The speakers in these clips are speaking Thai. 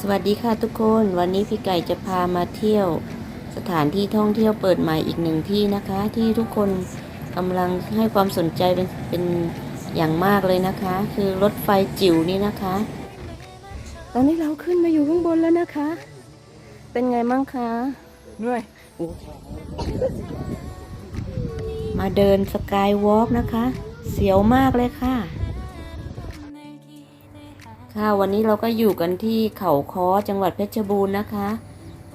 สวัสดีค่ะทุกคน วันนี้พี่ไก่จะพามาเที่ยว สถานที่ท่องเที่ยวเปิดใหม่อีกหนึ่งที่นะคะ ที่ทุกคนกำลังให้ความสนใจเป็นเป็นอย่างมากเลยนะคะ คือรถไฟจิ๋วนี่นะคะ ตอนนี้เราขึ้นมาอยู่ข้างบนแล้วนะคะ เป็นไงมั่งคะเหนื่อยมาเดินสกายวอล์กนะคะ เสียวมากเลยค่ะ ค่ะวันนี้เราก็อยู่กันที่เขาค้อจังหวัดเพชรบูรณ์นะคะ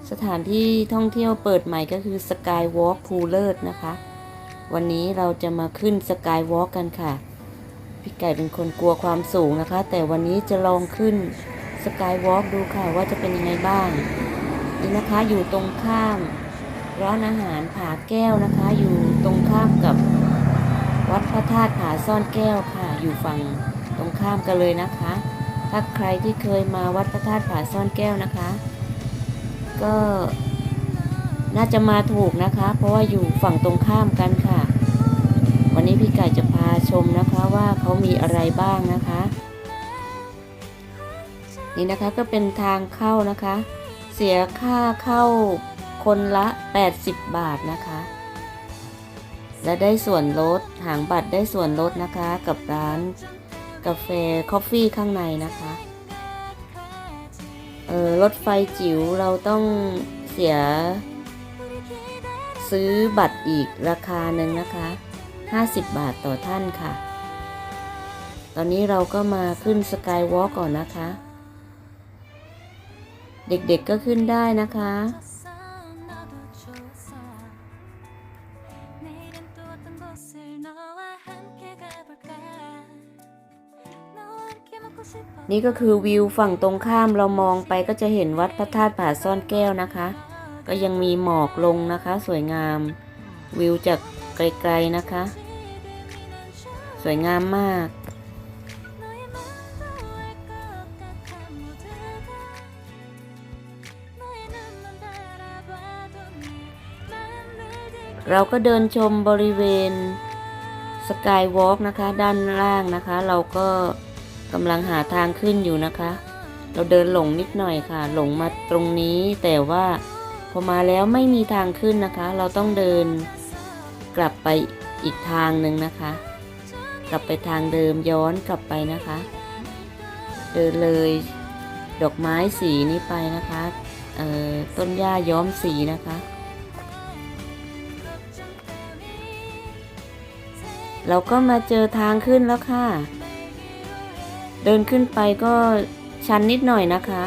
สถานที่ท่องเที่ยวเปิดใหม่ก็คือสกายวอล์กภูเลิศนะคะ วันนี้เราจะมาขึ้นสกายวอล์กกันค่ะ พี่ไก่เป็นคนกลัวความสูงนะคะ แต่วันนี้จะลองขึ้นสกายวอล์กดูค่ะว่าจะเป็นยังไงบ้างนี่นะคะอยู่ตรงข้ามร้านอาหารผาแก้วนะคะ อยู่ตรงข้ามกับวัดพระธาตุผาซ่อนแก้วค่ะ อยู่ฝั่งตรงข้ามกันเลยนะคะ ถ้าใครที่เคยมาวัดพระธาตุผาซ่อนแก้วนะคะ ก็น่าจะมาถูกนะคะ เพราะว่าอยู่ฝั่งตรงข้ามกันค่ะ วันนี้พี่ไก่จะพาชมนะคะว่าเขามีอะไรบ้างนะคะ นี่นะคะก็เป็นทางเข้านะคะ เสียค่าเข้าคนละ 80 บาทนะคะ และได้ส่วนลดหางบัตรได้ส่วนลดนะคะกับร้าน กาแฟคอฟฟี่ข้างในนะคะเออรถไฟจิ๋วเราต้องเสีย ซื้อบัตรอีกราคาหนึ่งนะคะ 50 บาทต่อท่านค่ะ ตอนนี้เราก็มาขึ้นสกายวอล์กก่อนนะคะ เด็กๆก็ขึ้นได้นะคะ นี่ก็คือวิวฝั่งตรงข้ามเรามองไปก็จะเห็นวัดพระธาตุผาซ่อนแก้วนะคะ ก็ยังมีหมอกลงนะคะ สวยงาม วิวจากไกลๆนะคะ สวยงามมาก เราก็เดินชมบริเวณสกายวอล์กนะคะ ด้านล่างนะคะ เราก็ กำลังหาทางขึ้นอยู่นะคะ เราเดินหลงนิดหน่อยค่ะ หลงมาตรงนี้ แต่ว่าพอมาแล้วไม่มีทางขึ้นนะคะ เราต้องเดินกลับไปอีกทางหนึ่งนะคะ กลับไปทางเดิมย้อนกลับไปนะคะ เดินเลยดอกไม้สีนี้ไปนะคะเอ่อต้นหญ้าย้อมสีนะคะ เราก็มาเจอทางขึ้นแล้วค่ะ เดินขึ้นไปก็ชันนิดหน่อยนะคะ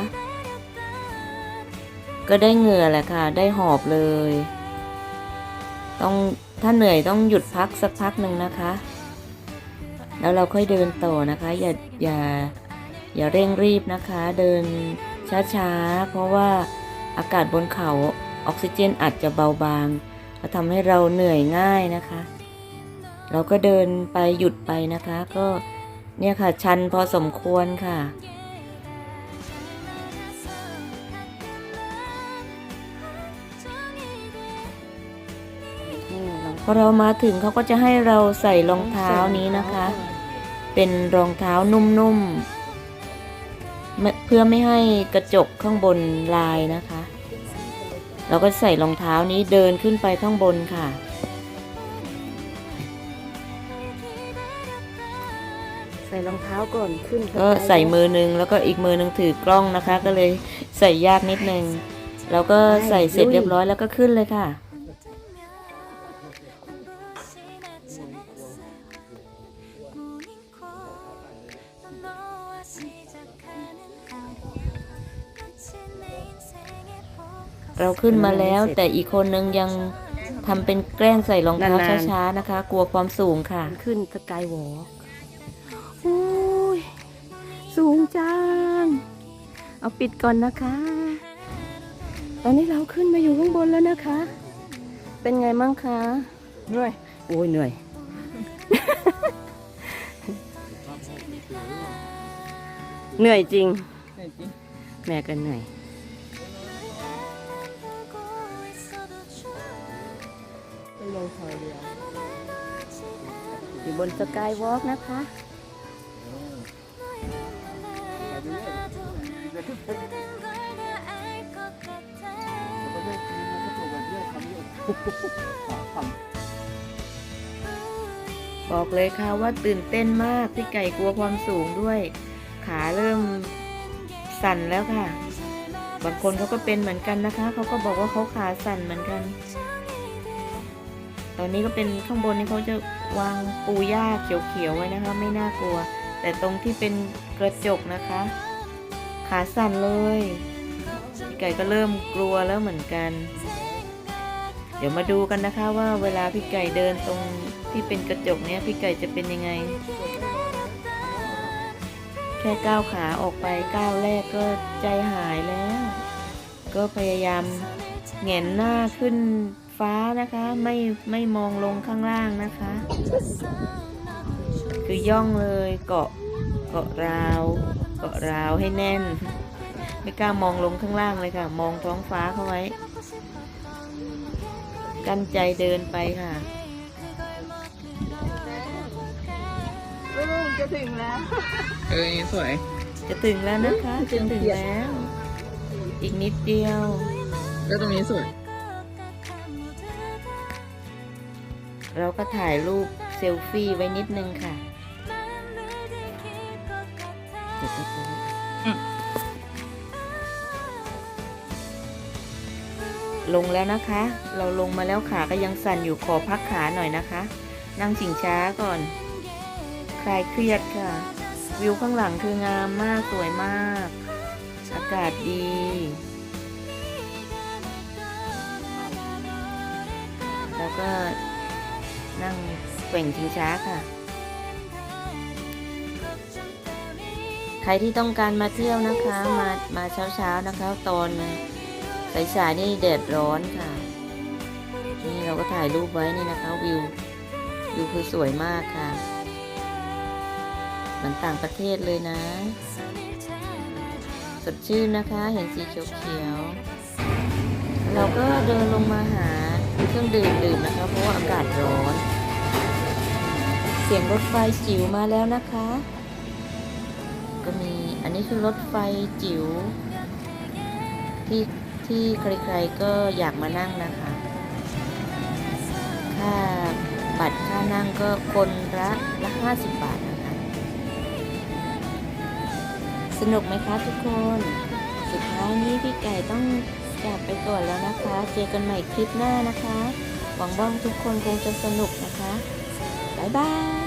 ก็ได้เหงื่อแหละค่ะ ได้หอบเลย ต้องถ้าเหนื่อยต้องหยุดพักสักพักหนึ่งนะคะ แล้วเราค่อยเดินต่อนะคะ อย่าอย่าอย่าเร่งรีบนะคะ เดินช้าๆ เพราะว่าอากาศบนเขาออกซิเจนอาจจะเบาบางทำให้เราเหนื่อยง่ายนะคะ เราก็เดินไปหยุดไปนะคะก็ เนี่ยค่ะ ชันพอสมควรค่ะ พอเรามาถึงเขาก็จะให้เราใส่รองเท้านี้นะคะ เป็นรองเท้านุ่มๆ เพื่อไม่ให้กระจกข้างบนลายนะคะ เราก็ใส่รองเท้านี้เดินขึ้นไปข้างบนค่ะ ส่รองเท้าก่อนขึ้นก็ใส่มือหนึงแล้วก็อีกมือหนึงถือกล้องนะคะ ก็เลยใส่ยากนิดนึงเราก็ใส่เสร็จเรียบร้อยแล้วก็ขึ้นเลยค่ะเราขึ้นมาแล้วแต่อีกคนนึงยังทำเป็นแกล้งใส่รองเท้าช้าๆนะคะ กลัวความสูงค่ะ ขึ้นสกายวอล์ เอาปิดก่อนนะคะ ตอนนี้เราขึ้นมาอยู่ข้างบนแล้วนะคะ เป็นไงมั่งคะเหนื่อยโอ้ยเหนื่อย เหนื่อยจริงแม่ก็เหนื่อยไปลงเขาเดียวอยู่บนสกายวอล์กนะคะ บอกเลยค่ะว่าตื่นเต้นมากพี่ไก่กลัวความสูงด้วย ขาเริ่มสั่นแล้วค่ะ บางคนเขาก็เป็นเหมือนกันนะคะ เขาก็บอกว่าเขาขาสั่นเหมือนกัน ตอนนี้ก็เป็นข้างบนนี่เขาจะวางปูหญ้าเขียวๆไว้นะคะ ไม่น่ากลัว แต่ตรงที่เป็นกระจกนะคะ ขาสั่นเลยพี่ไก่ก็เริ่มกลัวแล้วเหมือนกัน ดี๋ยวมาดูกันนะคะว่าเวลาพี่ไก่เดินตรงที่เป็นกระจกเนี้ยพี่ไก่จะเป็นยังไง แค่ก้าวขาออกไปก้าวแรกก็ใจหายแล้ว ก็พยายามแหงนหน้าขึ้นฟ้านะคะไม่ไม่มองลงข้างล่างนะคะ คือย่องเลยเกาะเกาะราวเกาะราวให้แน่น ไม่กล้ามองลงข้างล่างเลยค่ะ มองท้องฟ้าเข้าไว้ กั้นใจเดินไปค่ะจะถึงแล้ว เออนี่สวย จะถึงแล้วนะคะ จะถึงแล้ว อีกนิดเดียว แล้วตรงนี้สวย เราก็ถ่ายรูปเซลฟี่ไว้นิดนึงค่ะเดี๋ยว ลงแล้วนะคะ เราลงมาแล้วขาก็ยังสั่นอยู่ขอพักขาหน่อยนะคะ นั่งชิงช้าก่อน คลายเครียดค่ะ วิวข้างหลังคืองามมากสวยมาก อากาศดีแล้วก็นั่งแกว่งชิงช้าค่ะ ใครที่ต้องการมาเที่ยวนะคะ มามาเช้าๆนะคะ ตอน สายๆนี่แดดร้อนค่ะ นี่เราก็ถ่ายรูปไว้นี่นะคะวิววิวคือสวยมากค่ะเหมือนต่างประเทศเลยนะ สดชื่นนะคะ เห็นสีเขียวๆเราก็เดินลงมาหาเครื่องดื่มดื่มนะคะ เพราะว่าอากาศร้อน เสียงรถไฟจิ๋วมาแล้วนะคะ ก็มีอันนี้คือรถไฟจิ๋วที่ ที่ใครๆก็อยากมานั่งนะคะ ค่าบัตรค่านั่งก็คนละละ50บาทนะคะ สนุกไหมคะทุกคน สุดท้ายนี้พี่ไก่ต้องจากไปก่อนแล้วนะคะ เจอกันใหม่คลิปหน้านะคะ หวังว่าทุกคนคงจะสนุกนะคะ บ๊ายบาย